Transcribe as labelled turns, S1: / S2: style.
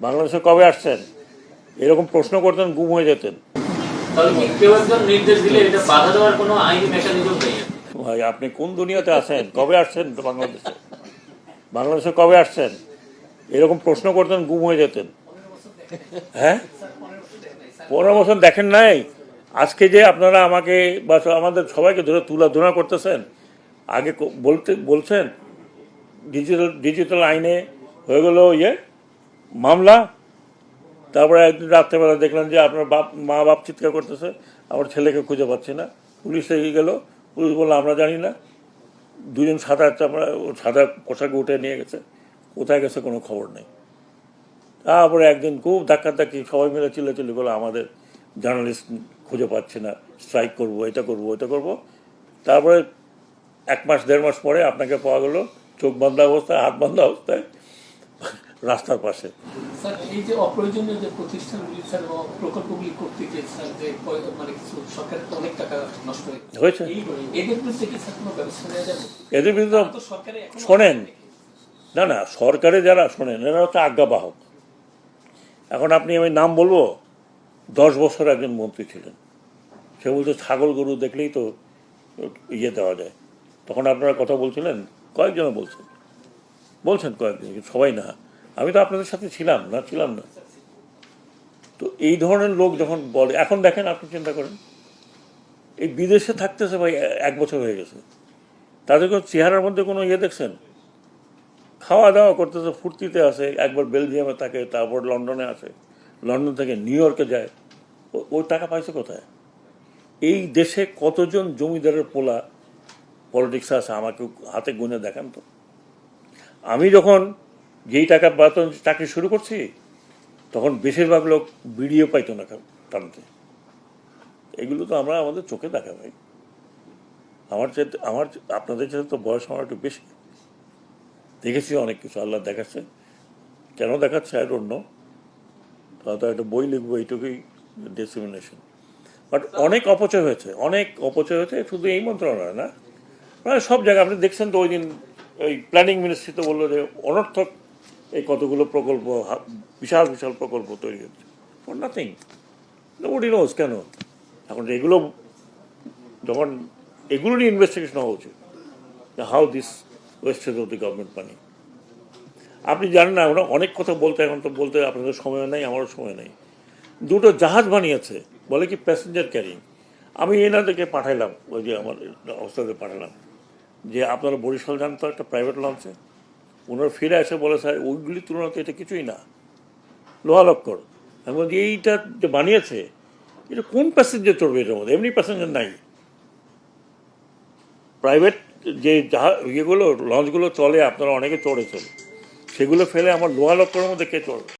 S1: বাংলাদেশে কবে আসছেন? এরকম প্রশ্ন করতেন গুম হয়ে যেতেন। ভাই আপনি কোন দুনিয়াতে আছেন? কবে আসছেন বাংলাদেশে? বাংলাদেশে কবে আসছেন? এরকম প্রশ্ন করতেন গুম হয়ে যেতেন। হ্যাঁ? পনেরো বছর দেখেন নাই? আজকে যে আপনারা আমাকে বা আমাদের সবাইকে ধরে তুলা ধরা করতেছেন আগে বলতে বলছেন ডিজিটাল ডিজিটাল আইনে হয়ে গেল ইয়ে মামলা, তারপরে একদিন রাত্রেবেলা দেখলাম যে আপনার বাপ, মা বাপ চিৎকার করতেছে, আমার ছেলেকে খুঁজে পাচ্ছি না। পুলিশ এগিয়ে গেল, পুলিশ বলল, আমরা জানি না। দুজন সাদা চামড়া, সাদা পোশাক উঠে নিয়ে গেছে। কোথায় গেছে কোনো খবর নেই। তারপরে একদিন খুব ধাক্কাধাক্কি সবাই মিলে চিল্লাচিল্লি করল আমাদের জার্নালিস্ট খুঁজে পাচ্ছে না। স্ট্রাইক করব, এটা করব এটা করব। তারপরে এক মাস, দেড় মাস পরে আপনাকে পাওয়া গেলো, চোখ বান্ধা অবস্থায়, হাত বান্ধা অবস্থায়। রাস্তার পাশে।
S2: স্যার এই যে অপ্রয়োজনীয় যে প্রতিষ্ঠানগুলি স্যার প্রকল্পগুলি করতে গিয়ে স্যার যে মানে কিছু সরকারের তো অনেক টাকা নষ্ট হয়েছে। এদের বিরুদ্ধে কি স্যার কোনো ব্যবস্থা নেওয়া যাবে?
S1: এদের বিরুদ্ধে
S2: তো সরকারে এখনও
S1: শোনেন। না না সরকারে যারা শোনেন এরা হচ্ছে আজ্ঞাবাহক। এখন আপনি আমি নাম বলব? দশ বছর একজন মন্ত্রী ছিলেন। সে বলছে ছাগল গরু দেখলেই তো ইয়ে দেওয়া যায়। তখন আপনারা কথা বলছিলেন? কয়েকজন বলছেন। বলছেন কয়েকজন সবাই না। আমি তো আপনাদের সাথে ছিলাম না ছিলাম না। তো এই ধরনের লোক যখন বলে, এখন দেখেন আপনি চিন্তা করেন, এই বিদেশে থাকতেছে ভাই এক বছর হয়ে গেছে। তাদের কোনো চেহারার মধ্যে কোনো ইয়ে দেখছেন? খাওয়া দাওয়া করতেছে, ফুর্তিতে আসে একবার বেলজিয়ামে থাকে, তারপর লন্ডনে আসে লন্ডন থেকে নিউ ইয়র্কে যায়। ওই টাকা পাইছে কোথায়? এই দেশে কতজন জমিদারের পোলা পলিটিক্সে আছে, আমাকে হাতে গুনে দেখান তো। আমি যখন যেই টাকা বেতন চাকরি শুরু করছি, তখন বেশিরভাগ লোক বিডিও পাইতো না টানতে। এগুলো তো আমরা আমাদের চোখে দেখা ভাই আমার চেয়ে আমার আপনাদের চেয়ে তো বয়স আমার একটু বেশি। দেখেছি অনেক কিছু, আল্লাহ দেখাচ্ছে। কেন দেখাচ্ছে আর অন্য হয়তো একটা বই লিখব, এইটুকুই ডিসক্রিমিনেশন বাট অনেক অপচয় হয়েছে, অনেক অপচয় হয়েছে, শুধু এই মন্ত্রণালয় না। প্রায় সব জায়গায়, আপনি দেখছেন তো ওই দিন ওই প্ল্যানিং মিনিস্ট্রি তো বলল যে অনর্থক এই কতগুলো প্রকল্প বিশাল বিশাল প্রকল্প তৈরি হচ্ছে। ফর নাথিং নোবডি নোজ কেন? এখন এগুলো, যখন এগুলো নিয়ে ইনভেস্টিগেশন হওয়া উচিত how this wastage of the government money আপনি জানেন না, আমরা অনেক কথা বলতে, এখন তো বলতে আপনাদের সময় নেই, আমারও সময় নেই। দুটো জাহাজ বানিয়েছে, বলে কি প্যাসেঞ্জার ক্যারিং আমি এনাদেরকে পাঠাইলাম, ওই যে আমার অবস্থাতে পাঠালাম, যে আপনারা বরিশাল যান তো একটা প্রাইভেট লঞ্চে ওনারা ফিরে এসে বলে, স্যার, ওইগুলির তুলনাতে এটা কিছুই না। লোহা লক্কর আমি বলছি, এইটা যে বানিয়েছে, এটা কোন প্যাসেঞ্জার চড়বে এটার মধ্যে? এমনি প্যাসেঞ্জার নাই। প্রাইভেট যে জাহাজ ইয়েগুলো লঞ্চগুলো চলে, আপনারা অনেকে চড়েছেন। সেগুলো ফেলে আমার লোহা লক্করের মধ্যে কে চড়বে?